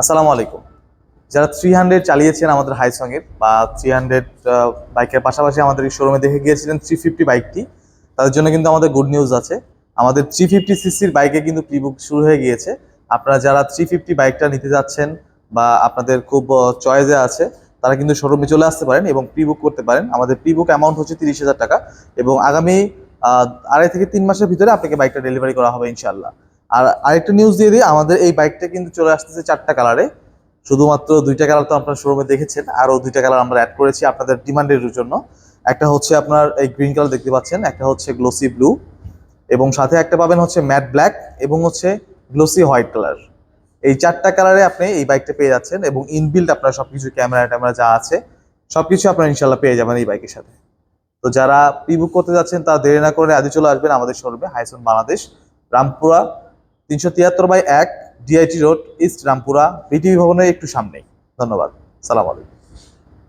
আসসালামু আলাইকুম। যারা থ্রি হান্ড্রেড চালিয়েছেন আমাদের হাইসংয়ের বা থ্রি হান্ড্রেড বাইকের পাশাপাশি আমাদের এই শোরুমে দেখে গিয়েছিলেন থ্রি ফিফটি বাইকটি, তাদের জন্য কিন্তু আমাদের গুড নিউজ আছে। আমাদের থ্রি ফিফটি সিসির বাইকে কিন্তু প্রি বুক শুরু হয়ে গিয়েছে। আপনারা যারা থ্রি ফিফটি বাইকটা নিতে যাচ্ছেন বা আপনাদের খুব চয়েসে আছে, তারা কিন্তু শোরুমে চলে আসতে পারেন এবং প্রি বুক করতে পারেন। আমাদের প্রি বুক অ্যামাউন্ট হচ্ছে তিরিশ হাজার টাকা এবং আগামী আড়াই থেকে তিন মাসের ভিতরে আপনাকে বাইকটা ডেলিভারি করা হবে ইনশাল্লাহ আর আরেকটা নিউজ দিয়ে দিই, আমাদের এই বাইকটা কিন্তু চলে আসতেছে চারটা কালারে শুধুমাত্র দুইটা কালার তো আপনার শোরুমে দেখেছেন, আরও দুইটা কালার আমরা অ্যাড করেছি আপনাদের ডিমান্ডের জন্য। একটা হচ্ছে আপনার এই গ্রিন কালার দেখতে পাচ্ছেন, একটা হচ্ছে গ্লোসি ব্লু এবং সাথে একটা পাবেন হচ্ছে ম্যাট ব্ল্যাক এবং হচ্ছে গ্লোসি হোয়াইট কালার এই চারটা কালারে আপনি এই বাইকটা পেয়ে যাচ্ছেন এবং ইনবিল্ড আপনার সবকিছু ক্যামেরা ট্যামেরা যা আছে সব সবকিছু আপনার ইনশাল্লাহ পেয়ে যাবেন এই বাইকের সাথে। তো যারা প্রি বুক করতে যাচ্ছেন, তারা দেরি না করে আদি চলে আসবেন আমাদের শোরুমে হাইসন বাংলাদেশ রামপুরা তিনশো তিয়াত্তর বাই এক DIT road east Rampura BTV ভবনের একটু সামনেই। ধন্যবাদ। সালাম আলাইকুম।